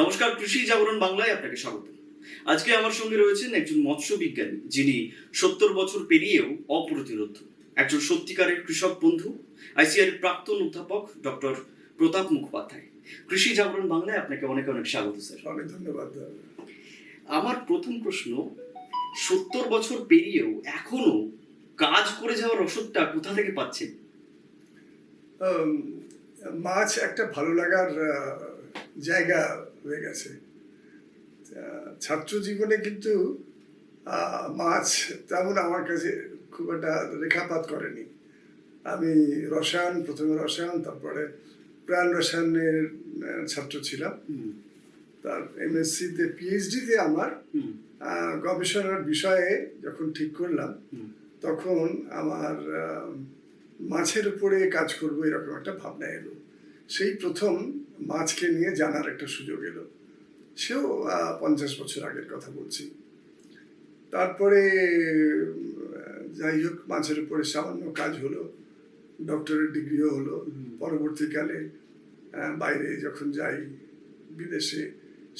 নমস্কার কৃষি জাগরণ বাংলায় আপনাকে স্বাগত। আজকে আমার সঙ্গে রয়েছেন একজন মৎস্য বিজ্ঞানী যিনি সত্তর বছর পেরিয়েও অপ্রতিরোধ। একজন সত্যিকারের কৃষক বন্ধু আইসিআর প্রাক্তন অধ্যাপক ডক্টর প্রতাপ মুখোপাধ্যায়। কৃষি জাগরণ বাংলায় আপনাকে অনেক অনেক স্বাগত স্যার। অনেক ধন্যবাদ আমার প্রথম প্রশ্ন সত্তর বছর পেরিয়েও এখনও কাজ করে যাওয়ার ওষুধটা কোথা থেকে পাচ্ছেন? মাছ একটা ভালো লাগার জায়গা হয়ে গেছে। ছাত্র জীবনে কিন্তু মাছ তেমন আমার কাছে খুব একটা রেখাপাত করেনি। আমি রসায়ন প্রথমে রসায়ন তারপরে প্রাণ রসায়নের ছাত্র ছিলাম। তার এমএসসিতে পিএইচডিতে আমার গবেষণার বিষয়ে যখন ঠিক করলাম তখন আমার মাছের উপরে কাজ করব এরকম একটা ভাবনা এলো। সেই প্রথম মাছকে নিয়ে জানার একটা সুযোগ এলো। সেও পঞ্চাশ বছর আগের কথা বলছি। তারপরে যাই হোক মাছের উপরে সামান্য কাজ হলো ডক্টরের ডিগ্রিও হলো। পরবর্তীকালে বাইরে যখন যাই বিদেশে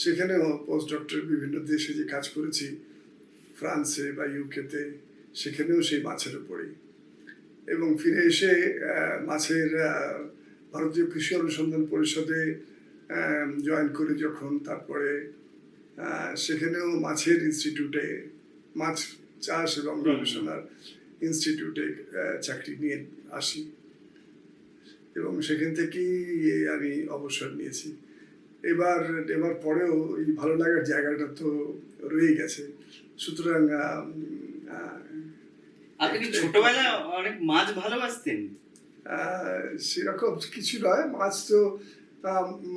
সেখানেও পোস্ট ডক্টর বিভিন্ন দেশে যে কাজ করেছি ফ্রান্সে বা ইউকেতে সেখানেও সেই মাছের উপরেই। এবং ফিরে এসে মাছের ভারতীয় কৃষি অনুসন্ধান পরিষদে জয়েন করি যখন। তারপরে সেখানেও মাছের ইনস্টিটিউটে মাছ চাষ এবং গবেষণার ইনস্টিটিউটে চাকরি নিয়ে আসি। এবং সেখান থেকেই আমি অবসর নিয়েছি। এবার এবার পরেও এই ভালো লাগার জায়গাটা তো রয়ে গেছে। সুতরাং আপনি অনেক মাছ ভালোবাসতেন? সেরকম কিছু নয় মাছ তো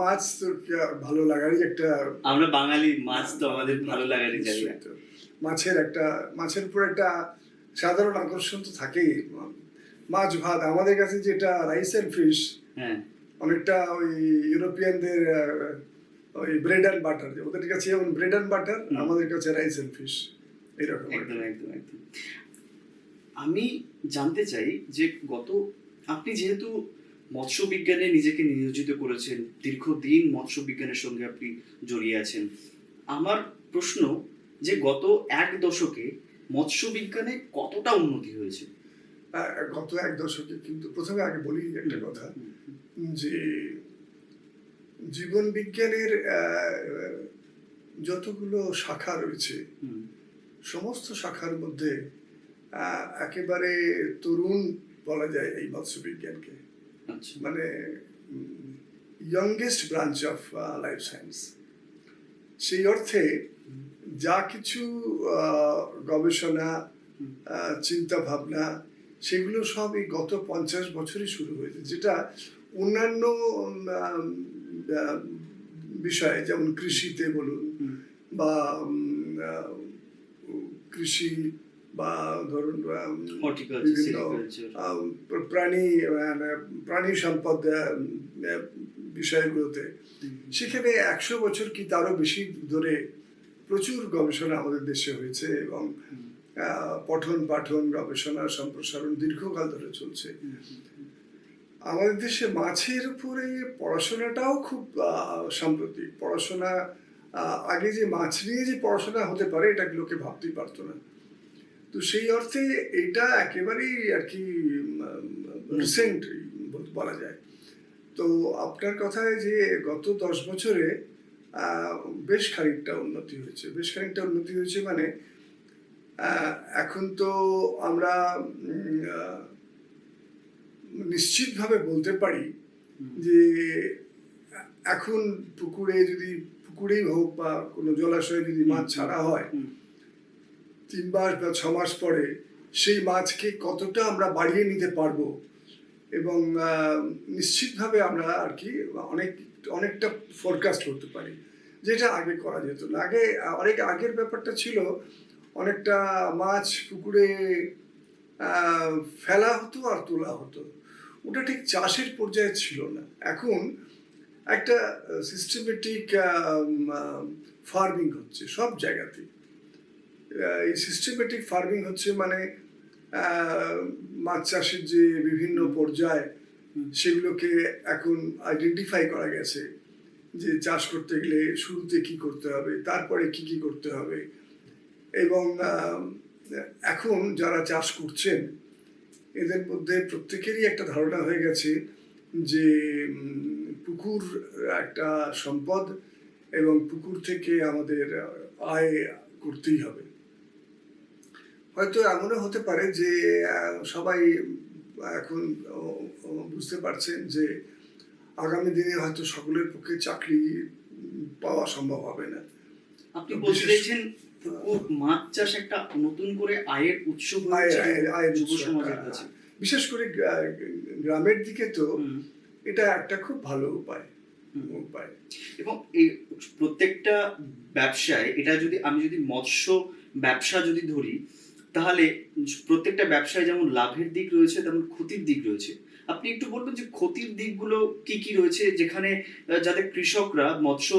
মাছ তো ভালো লাগারই একটা আমরা বাঙালি মাছ তো আমাদের ভালো লাগারই জায়গা। মাছের একটা মাছের উপর একটা সাধারণ আকর্ষণ তো থাকেই। মাছ ভাত আমাদের কাছে যেটা রাইস এন্ড ফিশ হ্যাঁ। অনেকটা ওই ইউরোপিয়ানদের ওই ব্রেড অ্যান্ড বাটার ওদের কাছে যেমন ব্রেড অ্যান্ড বাটার আমাদের কাছে রাইস এন্ড ফিশ এরকম একদম একদম একদম। আমি জানতে চাই যে গত আপনি যেহেতু মৎস্য বিজ্ঞানে নিজেকে নিয়োজিত করেছেন দীর্ঘদিন মৎস্য বিজ্ঞানের সঙ্গে আপনি জড়িয়ে আছেন আমার প্রশ্ন যে গত এক দশকে মৎস্য বিজ্ঞানে কতটা উন্নতি হয়েছে? গত এক দশকে কিন্তু প্রথমে আগে বলি একটা কথা যে জীবন বিজ্ঞানের যতগুলো শাখা রয়েছে সমস্ত শাখার মধ্যে একেবারে তরুণ বলা যায় এই মৎস্য বিজ্ঞানকে আচ্ছা। মানে youngest branch of life science সেই অর্থে যা কিছু গবেষণা চিন্তা ভাবনা সেগুলো সব এই গত পঞ্চাশ বছরই শুরু হয়েছে। যেটা অন্যান্য বিষয়ে যেমন কৃষিতে বলুন বা কৃষি বা ধরুন বিভিন্ন প্রাণী মানে প্রাণী সম্পদ বিষয়গুলোতে। সেখানে একশো বছর কি তারও বেশি ধরে প্রচুর গবেষণা আমাদের দেশে হয়েছে এবং পঠন পাঠন গবেষণা সম্প্রসারণ দীর্ঘকাল ধরে চলছে। আমাদের দেশে মাছের উপরে পড়াশোনাটাও খুব আহ, সাম্প্রতিক। পড়াশোনা আগে যে মাছ নিয়ে যে পড়াশোনা হতে পারে এটা লোকে ভাবতেই পারতো না। তো সেই অর্থে এটা একেবারেই আর কি রিসেন্ট বলা যায়। তো আপনার কথায় যে গত দশ বছরে বেশ খানিকটা উন্নতি হয়েছে। বেশ খানিকটা উন্নতি হয়েছে মানে এখন তো আমরা নিশ্চিতভাবে বলতে পারি যে এখন পুকুরে যদি পুকুরেই হোক বা কোনো জলাশয়ে যদি মাছ ছাড়া হয় তিন মাস বা ছ মাস পরে সেই মাছকে কতটা আমরা বাড়িয়ে নিতে পারব এবং নিশ্চিতভাবে আমরা আর কি অনেক, অনেকটা ফোরকাস্ট করতে পারি। যেটা আগে করা যেত না। আগে, অনেক আগের ব্যাপারটা ছিল অনেকটা মাছ পুকুরে ফেলা হতো আর তোলা হতো। ওটা ঠিক চাষের পর্যায়ে ছিল না। এখন একটা সিস্টেমেটিক ফার্মিং হচ্ছে সব জায়গাতেই। এই সিস্টেমেটিক ফার্মিং হচ্ছে মানে মাছ চাষের যে বিভিন্ন পর্যায় সেগুলোকে এখন আইডেন্টিফাই করা গেছে যে চাষ করতে গেলে শুরুতে কি করতে হবে তারপরে কি কি করতে হবে এবং এখন যারা চাষ করছেন এদের মধ্যে প্রত্যেকেরই একটা ধারণা হয়ে গেছে যে পুকুর একটা সম্পদ এবং পুকুর থেকে আমাদের আয় করতেই হবে। হয়তো এমনও হতে পারে যে সবাই এখন বুঝতে পারছেন যে আগামী দিনে হয়তো সকলের পক্ষে চাকরি পাওয়া সম্ভব হবে না। আপনি বলতে চাইছেন মাছ চাষ একটা নতুন করে আয়ের উৎস আয়- আয়ের যুব উৎস সমাজের কাছে। বিশেষ করে গ্রামের দিকে তো এটা একটা খুব ভালো উপায় উপায়। এবং এই প্রত্যেকটা ব্যবসায় এটা যদি আমি যদি মৎস্য ব্যবসা যদি ধরি তাহলে প্রত্যেকটা ব্যবসায় যেমন লাভের দিক রয়েছে তেমন ক্ষতির দিক রয়েছে। আপনি একটু বলবেন যে ক্ষতির দিকগুলো কি কি রয়েছে যেখানে যাতে কৃষকরা মৎস্য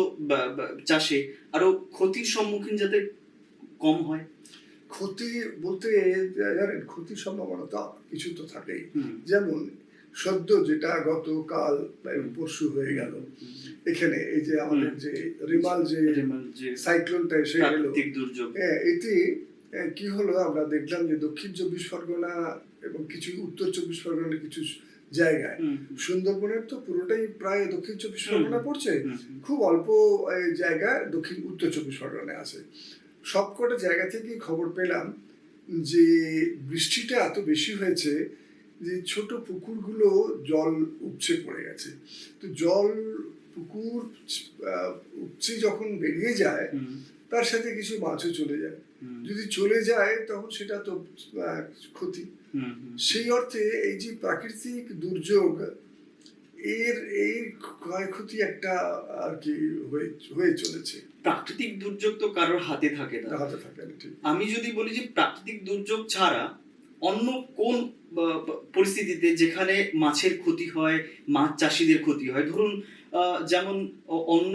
চাষে আরও ক্ষতির সম্মুখীন যাতে কম হয়? ক্ষতি বলতে জানেন ক্ষতির সম্ভাবনা তো কিছু তো থাকেই। যেমন সদ্য যেটা গতকাল পরশু হয়ে গেল এখানে এই যে আমাদের যে রিমাল যে সাইক্লোনটা এসে গেল প্রাকৃতিক কি হলো? আমরা দেখলাম যে দক্ষিণ চব্বিশ পরগনা এবং কিছু উত্তর চব্বিশ পরগনার কিছু জায়গায়। সুন্দরবনের তো পুরোটাই প্রায় দক্ষিণ চব্বিশ পরগনা পড়ছে। খুব অল্প এই, জায়গায় দক্ষিণ উত্তর চব্বিশ পরগনায় আছে। সবকটা জায়গা থেকে খবর পেলাম যে বৃষ্টিটা এত বেশি হয়েছে যে ছোট পুকুরগুলো জল উপচে পড়ে গেছে। তো জল পুকুর আহ, উপচে যখন বেরিয়ে যায় তার সাথে কিছু মাছও চলে যায়। যদি চলে যায় তখন সেটা তো ক্ষতি। সেই অর্থে এই যে প্রাকৃতিক দুর্যোগ এর এই ক্ষয়ক্ষতি একটা আর কি হয়ে হয়ে চলেছে। প্রাকৃতিক দুর্যোগ তো কারোর হাতে থাকে না। হাতে থাকে না আমি যদি বলি যে প্রাকৃতিক দুর্যোগ ছাড়া অন্য কোন পরিস্থিতিতে যেখানে মাছের ক্ষতি হয় মাছ চাষিদের ক্ষতি হয় ধরুন যেমন অন্য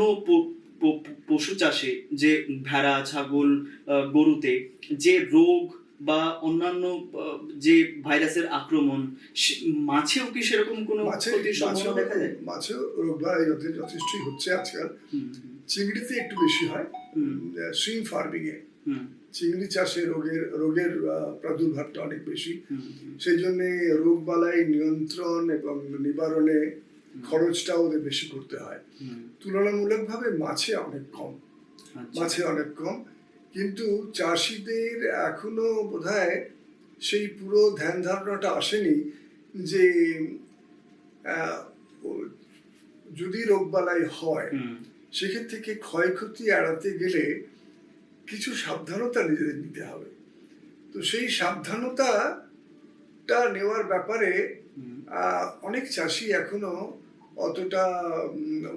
পশু চাষে যে ভেড়া ছাগল গরুতে যে রোগ বা অন্যান্য যে ভাইরাসের আক্রমণ মাছেও কি সেরকম কোনো ক্ষতির সম্ভাবনা মাছেও দেখা যায়? মাছেও রোগবালাই যথেষ্টই হচ্ছে আজকাল। চিংড়িতে একটু বেশি হয়। সুইম ফার্মিং এ। চিংড়ি চাষে রোগের রোগের প্রাদুর্ভাবটা অনেক বেশি। সেই জন্য রোগবালাই নিয়ন্ত্রণ এবং নিবারণে খরচটা ওদের বেশি করতে হয়। তুলনামূলকভাবে মাছে অনেক কম। আচ্ছা। মাছে অনেক কম। কিন্তু চাষিদের এখনও বোধহয় সেই পুরো ধ্যান ধারণাটা আসেনি যে যদি রোগবালাই হয় সেক্ষেত্রে থেকে ক্ষয়ক্ষতি এড়াতে গেলে কিছু সাবধানতা নিজেদের নিতে হবে। তো সেই সাবধানতাটা নেওয়ার ব্যাপারে অনেক চাষি এখনও অতটা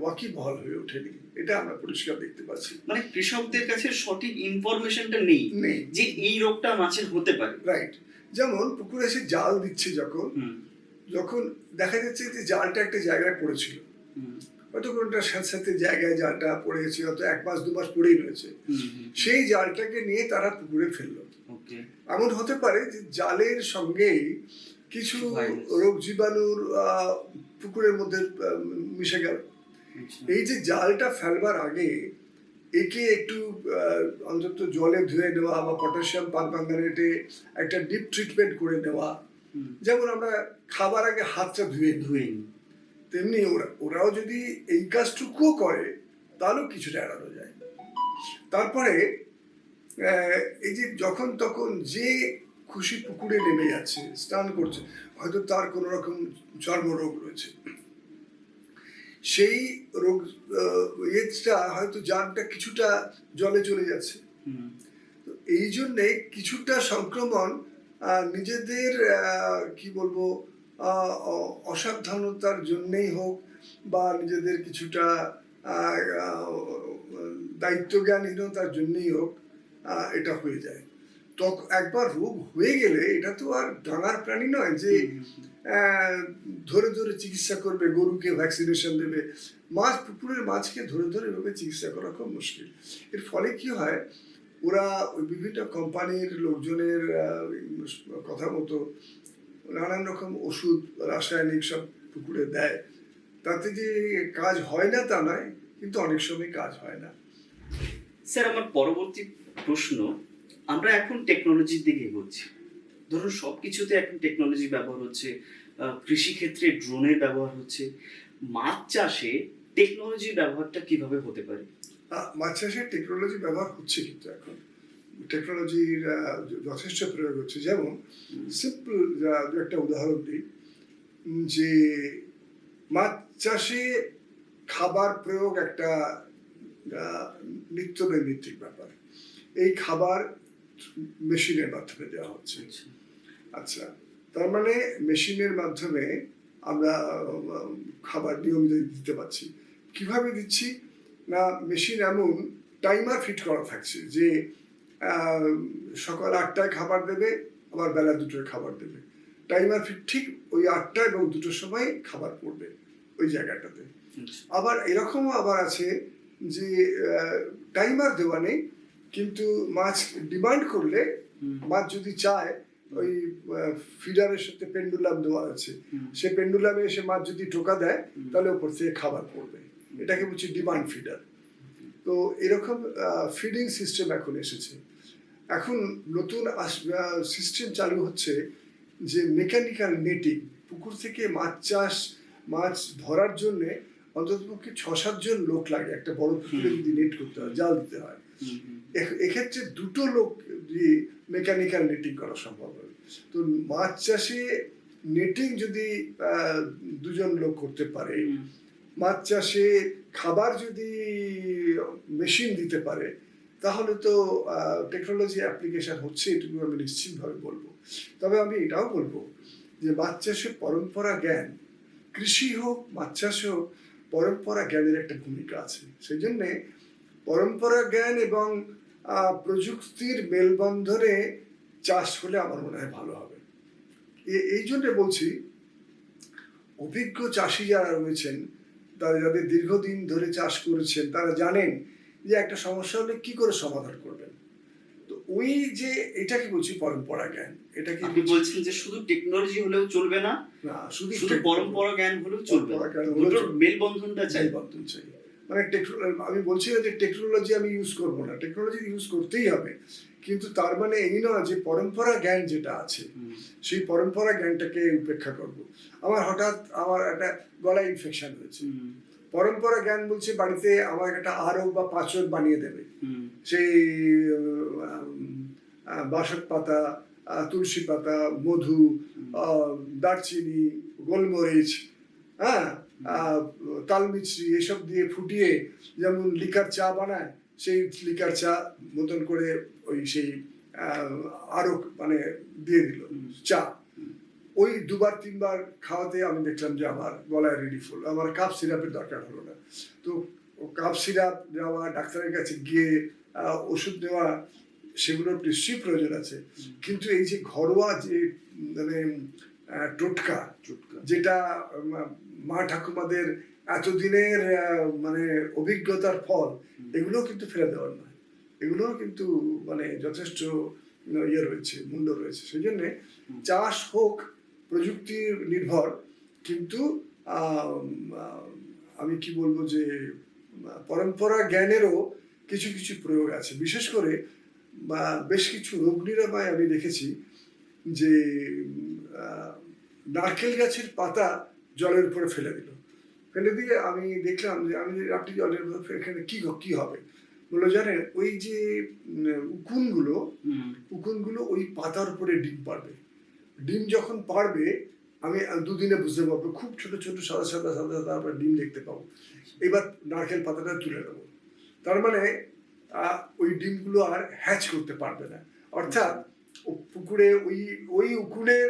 ওয়াকিবহল হয়ে ওঠেনি। এটা আমরা পরিষ্কার দেখতে পাচ্ছি। মানে কৃষকদের কাছে সঠিক ইনফরমেশনটা নেই যে এই রোগটা মাছের হতে পারে। রাইট যেমন পুকুরে এসে জাল দিচ্ছে যখন যখন দেখা যাচ্ছে যে জালটা একটা জায়গায় পড়েছিল। হয়তো কোনোটা সাথে সাথে জায়গায় জালটা পড়ে গেছে হয়তো এক মাস দু মাস পড়েই রয়েছে। সেই জালটাকে নিয়ে তারা পুকুরে ফেলল। এমন হতে পারে যে জালের সঙ্গেই কিছু রোগ জীবাণুর পুকুরের মধ্যে মিশে গেল। আচ্ছা। এই যে জালটা ফেলবার আগে একে একটু অন্তত জলে ধুয়ে নেওয়া বা পটাশিয়াম পারম্যাঙ্গানেটে একটা ডিপ ট্রিটমেন্ট করে নেওয়া। যেমন আমরা খাবার আগে হাতটা ধুয়ে ধুয়ে নিই। তেমনি ওরা ওরাও যদি এই কাজটুকুও করে তাহলেও কিছুটা এড়ানো যায়। তারপরে এই যে যখন তখন যে খুশি পুকুরে নেমে যাচ্ছে স্নান করছে হয়তো তার কোনো রকম চর্মরোগ রয়েছে। সেই রোগ ইয়েটা হয়তো জানটা কিছুটা জলে চলে যাচ্ছে। এই জন্যে কিছুটা সংক্রমণ নিজেদের কি বলব আহ, অসাবধানতার জন্যেই হোক বা নিজেদের কিছুটা দায়িত্বজ্ঞানহীনতার জন্যই হোক এটা হয়ে যায়। তখন একবার রোগ হয়ে গেলে এটা তো আর ডাঙার প্রাণী নয় যে ধরে ধরে চিকিৎসা করবে গরুকে ভ্যাকসিনেশন দেবে। মাছ পুকুরের মাছকে ধরে ধরে এভাবে চিকিৎসা করা খুব মুশকিল। এর ফলে কি হয় ওরা ওই বিভিন্ন কোম্পানির লোকজনের কথা মতো নানান রকম ওষুধ রাসায়নিক সব পুকুরে দেয়। তাতে যে কাজ হয় না তা নয় কিন্তু অনেক সময় কাজ হয় না। স্যার আমার পরবর্তী প্রশ্ন আমরা এখন টেকনোলজির দিকে এগোচ্ছি। ধরুন সব কিছুতে এখন টেকনোলজি ব্যবহার হচ্ছে কৃষিক্ষেত্রে ড্রোনের ব্যবহার হচ্ছে। মাছ চাষে টেকনোলজির ব্যবহারটা কীভাবে হতে পারে? মাছ চাষের টেকনোলজি ব্যবহার হচ্ছে কিন্তু এখন। টেকনোলজির যথেষ্ট প্রয়োগ হচ্ছে। যেমন সিম্পল একটা উদাহরণ দিই যে মাছ চাষে খাবার প্রয়োগ একটা নিত্য নৈমিত্তিক ব্যাপার। এই খাবার মেশিনের মাধ্যমে দেওয়া হচ্ছে। আচ্ছা তার মানে মেশিনের মাধ্যমে আমরা খাবার নিয়মিত দিতে পারছি। কীভাবে দিচ্ছি? না মেশিন এমন টাইমার ফিট করা থাকছে যে সকাল আটটায় খাবার দেবে আবার বেলা দুটোয় খাবার দেবে। টাইমার ফিট ঠিক ওই আটটা এবং দুটোর সময় খাবার পড়বে ওই জায়গাটাতে। আচ্ছা। আবার এরকমও আবার আছে যে টাইমার দেওয়া নেই কিন্তু মাছ ডিমান্ড করলে মাছ যদি চায় ওই ফিডারের সাথে পেন্ডুলাম দেওয়া আছে। সে পেন্ডুলামে এসে মাছ যদি টোকা দেয় তাহলে ওপর থেকে খাবার পড়বে। এটাকে বলছি ডিমান্ড ফিডার তো এরকম ফিডিং সিস্টেম এখন এসেছে। এখন নতুন সিস্টেম চালু হচ্ছে যে মেকানিক্যাল নেটিং পুকুর থেকে মাছ চাষ মাছ ধরার জন্যে অন্ততপক্ষে ছ সাতজন লোক লাগে। একটা বড় পুকুরে যদি নেট করতে হয় জাল দিতে হয়। এক্ষেত্রে দুটো লোক মেকানিক্যাল নেটিং করা সম্ভব হবে তো মাছ চাষে নেটিং যদি দুজন লোক করতে পারে মাছ চাষে খাবার যদি মেশিন দিতে পারে তাহলে তো টেকনোলজি অ্যাপ্লিকেশন হচ্ছে এটুকু আমি নিশ্চিতভাবে বলব। তবে আমি এটাও বলব যে মাছ চাষে পরম্পরা জ্ঞান কৃষি হোক মাছ চাষ হোক পরম্পরা জ্ঞানের একটা ভূমিকা আছে। সেই জন্যে পরম্পরা জ্ঞান এবং প্রযুক্তির মেলবন্ধনে চাষ হলে আমার মনে হয় ভালো হবে। এই জন্য বলছি অভিজ্ঞ চাষি যারা রয়েছেন তারা যাদের দীর্ঘদিন ধরে চাষ করেছেন তারা জানেন যে একটা সমস্যা হলে কি করে সমাধান করবেন। তো ওই যে এটাকে বলছি পরম্পরা জ্ঞান? এটাকে আপনি বলছেন যে শুধু টেকনোলজি হলেও চলবে না না শুধু শুধু পরম্পরা জ্ঞান হলেও চলবে না। পরম্পরা জ্ঞান হলেও মেলবন্ধনটা চাই। বর্তন চাই। মানে আমি বলছি না যে টেকনোলজি আমি ইউজ করব না টেকনোলজি ইউজ করতেই হবে। কিন্তু তার মানে এই নয় যে পরম্পরা জ্ঞান যেটা আছে সেই পরম্পরা জ্ঞানটাকে উপেক্ষা করব। আমার হঠাৎ আমার একটা গলা ইনফেকশন হয়েছে। পরম্পরা জ্ঞান বলছে বাড়িতে আমার একটা আরক বা পাচক বানিয়ে দেবে। সেই বাসক পাতা তুলসী পাতা মধু দারচিনি গোলমরিচ হ্যাঁ? তালমিছরি এসব দিয়ে ফুটিয়ে যেমন লিকার চা বানায় সেই লিকার চা মতন করে ওই সেই আরক মানে দিয়ে দিল চা। ওই দুবার তিনবার খাওয়াতে আমি দেখলাম যে আমার গলায় রেডি ফুল আমার কাপ সিরাপের দরকার হলো না। তো কাপ সিরাপ নেওয়া ডাক্তারের কাছে গিয়ে ওষুধ নেওয়া সেগুলোর নিশ্চয়ই প্রয়োজন আছে। কিন্তু এই যে ঘরোয়া যে মানে টোটকা যেটা মা ঠাকুমাদের এতদিনের মানে অভিজ্ঞতার ফল এগুলো কিন্তু ফেলে দেওয়ার নয়। এগুলোও কিন্তু মানে যথেষ্ট ইয়ে রয়েছে মূল্য রয়েছে। সেই জন্যে চাষ হোক প্রযুক্তি নির্ভর কিন্তু আম, কি বলব যে পরম্পরা জ্ঞানেরও কিছু কিছু প্রয়োগ আছে। বিশেষ করে বা বেশ কিছু রোগ নিরাময় আমি দেখেছি যে নারকেল গাছের পাতা জলের উপরে ফেলে দিল। ফেলে দিয়ে আমি দেখলাম যে আমি আপনি জলের উপরে এখানে কি কি হবে? বলল জানেন ওই যে উকুনগুলো উকুনগুলো ওই পাতার উপরে ডিম পারবে ডিম যখন পারবে আমি দুদিনে বুঝতে পারব খুব ছোট ছোট সাদা সাদা সাদা সাদা আমরা ডিম দেখতে পাবো। এবার নারকেল পাতাটা তুলে নেব। তার মানে ওই ডিমগুলো আর হ্যাচ করতে পারবে না। অর্থাৎ পুকুরে ওই ওই উকুনের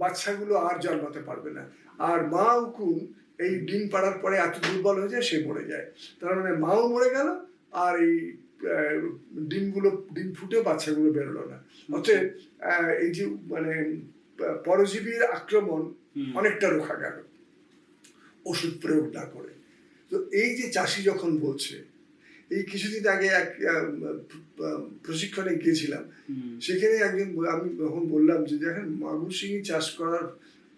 বাচ্চাগুলো আর জন্মাতে পারবে না। আর মা উকুন এই ডিম পাড়ার পরে এত দুর্বল হয়ে যায় সে মরে যায়। তার মানে মাও মরে গেল আর এই ডিমগুলো ডিম ফুটে বাচ্চাগুলো বেরোলো না। অতএব এই যে মানে পরজীবীর আক্রমণ অনেকটা রোখা গেল ওষুধ প্রয়োগ না করে। তো এই যে চাষি যখন বলছে এই কিছুদিন আগে এক প্রশিক্ষণে গিয়েছিলাম। সেখানে একজন আমি তখন বললাম যে দেখেন মাগুর শিঙি চাষ করার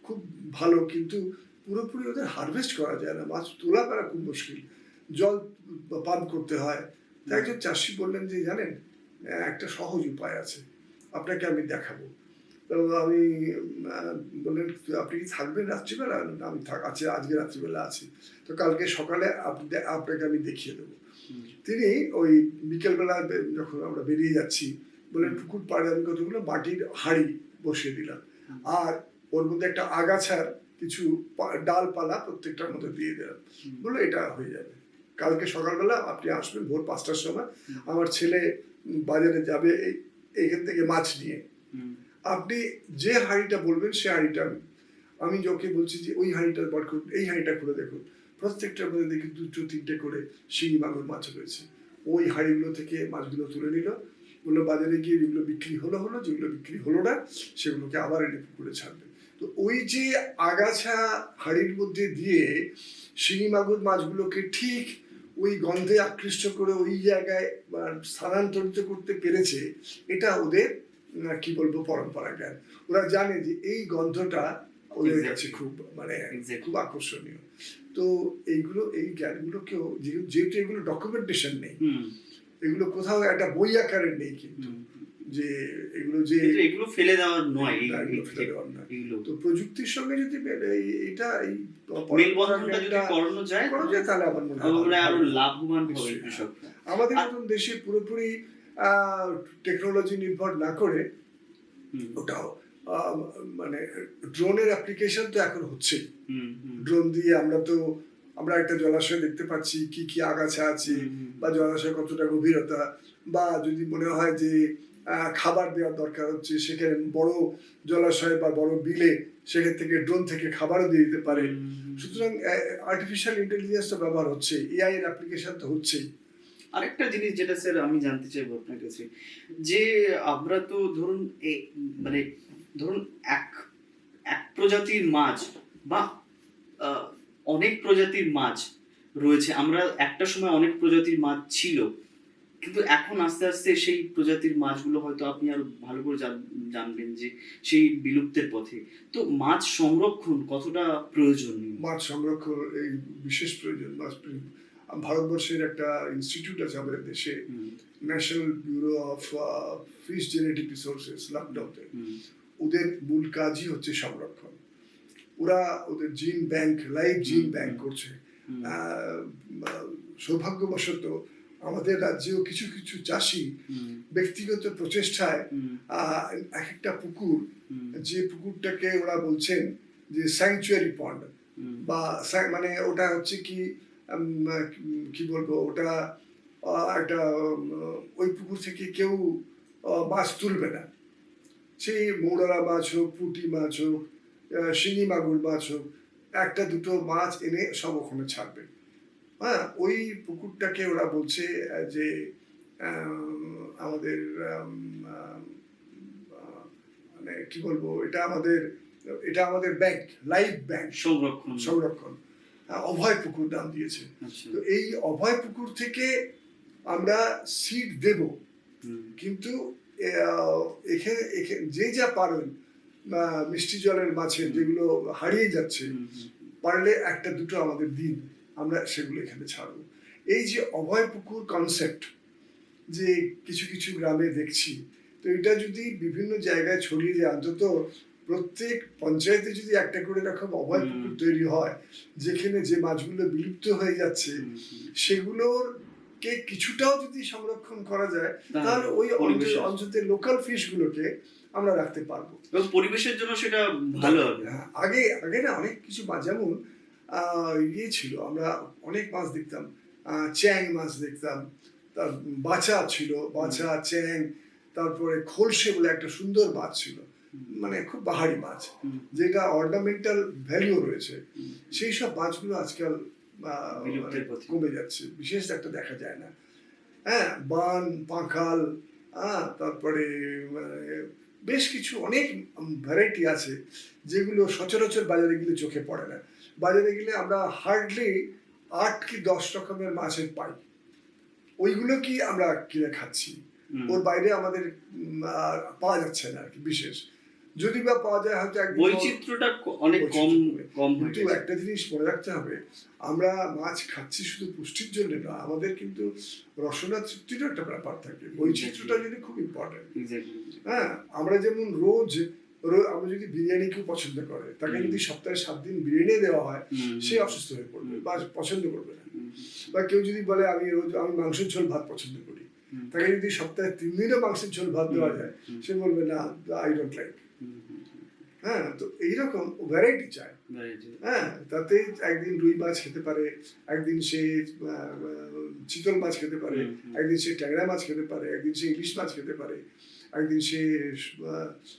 খুব ভালো কিন্তু পুরোপুরি ওদের হারভেস্ট করা যায় না। মাছ তোলা করা খুব মুশকিল। জল পাম্প করতে হয়। তা একজন চাষি বললেন যে জানেন একটা সহজ উপায় আছে। আপনাকে আমি দেখাবো। তো আমি বললেন আপনি কি থাকবেন রাত্রিবেলা? আমি থাক আছে আজকে রাত্রিবেলা আছি। তো কালকে সকালে আপনাকে আমি দেখিয়ে দেবো। তিনি ওই বিকেলবেলা যখন আমরা বেরিয়ে যাচ্ছি বললেন পুকুর পাড়ে আমি কতগুলো মাটির হাঁড়ি বসিয়ে দিলাম। আর ওর মধ্যে একটা আগাছার কিছু ডালপালা প্রত্যেকটার মধ্যে দিয়ে দিলাম। বলল এটা হয়ে যাবে। কালকে সকালবেলা আপনি আসবেন ভোর পাঁচটার সময়। আমার ছেলে বাজারে যাবে এই এইখান থেকে মাছ নিয়ে। আপনি যে হাঁড়িটা বলবেন সে হাঁড়িটা আমি আমি যোকে বলছি যে ওই হাঁড়িটা বার করুন এই হাঁড়িটা খুলে দেখুন। প্রত্যেকটার মধ্যে দেখি দুটো তিনটে করে শিঙি মাগুর মাছ রয়েছে। ওই হাঁড়িগুলো থেকে মাছগুলো তুলে নিল। বলল, বাজারে গিয়ে যেগুলো বিক্রি হলো হলো, যেগুলো বিক্রি হলো না, সেগুলোকে আবার এনে পুকুরে ছাড়বে। তো ওই যে আগাছা হাঁড়ির মধ্যে দিয়ে শিঙি মাগুর মাছগুলোকে ঠিক ওই গন্ধে আকৃষ্ট করে ওই জায়গায় স্থানান্তরিত করতে পেরেছে, এটা ওদের কি বলব পরম্পরা জ্ঞান। ওরা জানে যে এই গন্ধটা ওদের কাছে খুব মানে খুব আকর্ষণীয়। তো এইগুলো এই জ্ঞানগুলোকেও যেহেতু এগুলো ডকুমেন্টেশন নেই এগুলো কোথাও একটা বই আকারের নেই কিন্তু। যে এগুলো যে এগুলো ফেলে দেওয়ার নয় এগুলো ফেলে দেওয়ার নয়। তো প্রযুক্তির সঙ্গে যদি বে- এই- মেলবন্ধনটা যদি করানো যায় করা যায় তাহলে আমার মনে হয় হয় আরও লাভবান হবে কৃষকরা। আমাদের মতন দেশে পুরোপুরি টেকনোলজি নির্ভর না করে ওটাও। মানে ড্রোনের অ্যাপ্লিকেশন তো এখন হুম, ড্রোন দিয়ে আমরা তো আমরা একটা জলাশয় দেখতে পাচ্ছি কি কি আগাছা আছে। বা জলাশয় কতটা গভীরতা বা যদি মনে হয় যে খাবার দেওয়ার দরকার হচ্ছে সেখানে বড় জলাশয় বা বড় বিলে সেখান থেকে ড্রোন থেকে খাবারও দিয়ে দিতে পারে। সুতরাং আর্টিফিশিয়াল ইন্টেলিজেন্স তো ব্যবহার হচ্ছে এআই এর অ্যাপ্লিকেশন তো হচ্ছেই। আরেকটা জিনিস যেটা স্যার আমি জানতে চাইব আপনার কাছে যে আমরা তো ধরুন মানে ধরুন এক এক প্রজাতির মাছ বা অনেক প্রজাতির মাছ রয়েছে। আমরা একটা সময় অনেক প্রজাতির মাছ ছিল কিন্তু এখন আস্তে আস্তে সেই প্রজাতির মাছগুলো হয়তো আপনি আরও ভালো করে জানবেন যে সেই বিলুপ্তের পথে। তো মাছ সংরক্ষণ কতটা প্রয়োজনীয়? মাছ সংরক্ষণ এই বিশেষ প্রয়োজন মাছ ভারতবর্ষের একটা ইনস্টিটিউট আছে আমাদের দেশে national bureau of fish genetic resources লকডাউনে হুম, ওদের মূল কাজই হচ্ছে সংরক্ষণ। ওরা ওদের জিন ব্যাংক লাইভ জিন ব্যাংক করছে। সৌভাগ্যবশত আমাদের রাজ্যেও কিছু কিছু চাষি ব্যক্তিগত প্রচেষ্টায় এক একটা পুকুর যে পুকুরটাকে ওরা বলছেন যে স্যাংচুয়ারি পন্ড বা মানে ওটা হচ্ছে কি কি বলব ওটা একটা ওই পুকুর থেকে কেউ মাছ তুলবে না। সেই মৌরালা মাছ হোক পুঁটি মাছ হোক শিঙি মাগুর মাছ হোক একটা দুটো মাছ এনে সব ওখানে ছাড়বে। হ্যাঁ ওই পুকুরটাকে ওরা বলছে যে আমাদের মানে কি বলব এটা আমাদের এটা আমাদের ব্যাংক লাইফ ব্যাংক সংরক্ষণ। সংরক্ষণ। অভয় পুকুর নাম দিয়েছে। আচ্ছা। তো এই অভয় পুকুর থেকে আমরা সিড দেব। কিন্তু এখানে এখানে যে যা পারেন মিষ্টি জলের মাছের যেগুলো হারিয়ে যাচ্ছে পারলে একটা দুটো আমাদের দিন আমরা সেগুলো এখানে ছাড়বো। এই যে অভয় পুকুর কনসেপ্ট যে কিছু কিছু গ্রামে দেখছি তো এটা যদি বিভিন্ন জায়গায় ছড়িয়ে যায় অন্তত প্রত্যেক পঞ্চায়েতে যদি একটা করে এরকম অভয় পুকুর তৈরি হয় যেখানে যে মাছগুলো বিলুপ্ত হয়ে যাচ্ছে। সেগুলোর কে কিছুটাও যদি সংরক্ষণ করা যায় তাহলে ওই অঞ্চলের লোকাল ফিশগুলোকে আমরা রাখতে পারব। এবং পরিবেশের জন্য সেটা ভালো হবে। হ্যাঁ, আগে আগে না অনেক কিছু মাছ যেমন ইয়ে ছিল আমরা অনেক মাছ দেখতাম। চ্যাং মাছ দেখতাম তার বাছা ছিল বাছা চ্যাং তারপরে খোলসে বলে একটা সুন্দর মাছ ছিল। মানে খুব বাহারি মাছ যেটা অর্নামেন্টাল ভ্যালিউ রয়েছে। সেই সব মাছগুলো আজকাল মানে। কমে যাচ্ছে। বিশেষ একটা দেখা যায় না। হ্যাঁ বান পাঁখাল হ্যাঁ তারপরে মানে, বেশ কিছু অনেক ভ্যারাইটি আছে যেগুলো সচরাচর বাজারে গেলে চোখে পড়ে না। বাজারে গেলে আমরা হার্ডলি আট কি দশ রকমের মাছের পাই। ওইগুলো কি আমরা কিনে খাচ্ছি? ওর বাইরে আমাদের পাওয়া যাচ্ছে না আর কি বিশেষ। যদি বা পাওয়া যায় হয়তো বৈচিত্র্যটা অনেক কম। কম কিন্তু একটা জিনিস মনে রাখতে হবে আমরা মাছ খাচ্ছি শুধু পুষ্টির জন্য না আমাদের কিন্তু রসনা তৃপ্তিরও একটা ব্যাপার থাকে। বৈচিত্র্যটা যদি খুব ইম্পর্টেন্ট হ্যাঁ আমরা যেমন রোজ আমরা যদি বিরিয়ানি কেউ পছন্দ করে তাকে যদি সপ্তাহে সাত দিন বিরিয়ানি দেওয়া হয় সে অসুস্থ হয়ে পড়বে বা পছন্দ করবে না। বা কেউ যদি বলে আমি রোজ আমি মাংসের ঝোল ভাত পছন্দ করি। তাকে যদি সপ্তাহে তিন দিনও মাংসের ঝোল ভাত দেওয়া যায় সে বলবে না আই ডোন্ট লাইক। হ্যাঁ তো এইরকম ভ্যারাইটি চায়। হ্যাঁ তাতে একদিন রুই মাছ খেতে পারে একদিন সে চিতল মাছ খেতে পারে। একদিন সে ট্যাংরা মাছ খেতে পারে একদিন সে ইলিশ মাছ খেতে পারে একদিন সে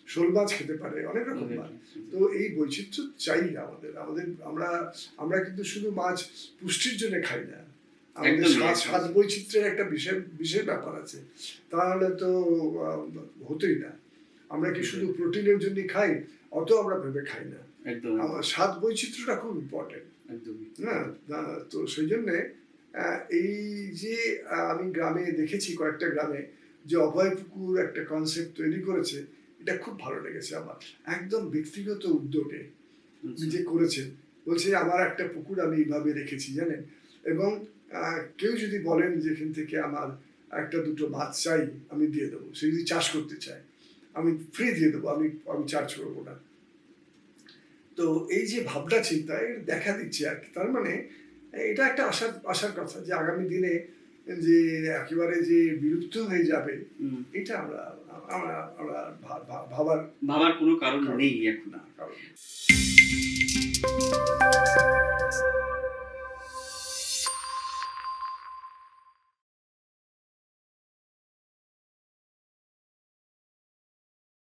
শোল মাছ খেতে পারে অনেক রকম মাছ। তো এই বৈচিত্র্য চাই না আমাদের। আমাদের আমরা আমরা কিন্তু শুধু মাছ পুষ্টির জন্য খাই না। আমাদের স্বাদ স্বাদ বৈচিত্র্যের একটা বিশেষ বিশেষ ব্যাপার আছে। তাহলে তো হতোই না। আমরা কি শুধু প্রোটিনের জন্য খাই? অত আমরা ভেবে খাই না। একদম আমার স্বাদ বৈচিত্র্যটা খুব ইম্পর্টেন্ট একদমই। হ্যাঁ তো সেই জন্যে এই যে আমি গ্রামে দেখেছি কয়েকটা গ্রামে যে অভয় পুকুর একটা কনসেপ্ট তৈরি করেছে এটা খুব ভালো লেগেছে আমার। একদম ব্যক্তিগত উদ্যোগে যে নিজে করেছেন। বলছে আমার একটা পুকুর আমি এইভাবে রেখেছি জানেন? এবং কেউ যদি বলেন যেখান থেকে আমার একটা দুটো মাছ চাই আমি দিয়ে দেবো। সে যদি চাষ করতে চায় আমি ফ্রি দিয়ে দেবো আমি আমি চার্জ করব না তো এই যে ভাবনা চিন্তা দেখা দিচ্ছে আর কি। তার মানে এটা একটা আশার আশার কথা যে আগামী দিনে যে একেবারে যে বিলুপ্ত হয়ে যাবে এটা আমরা আমরা আমরা ভাবার ভাবার কোনো কারণ নেই এখন। কারণ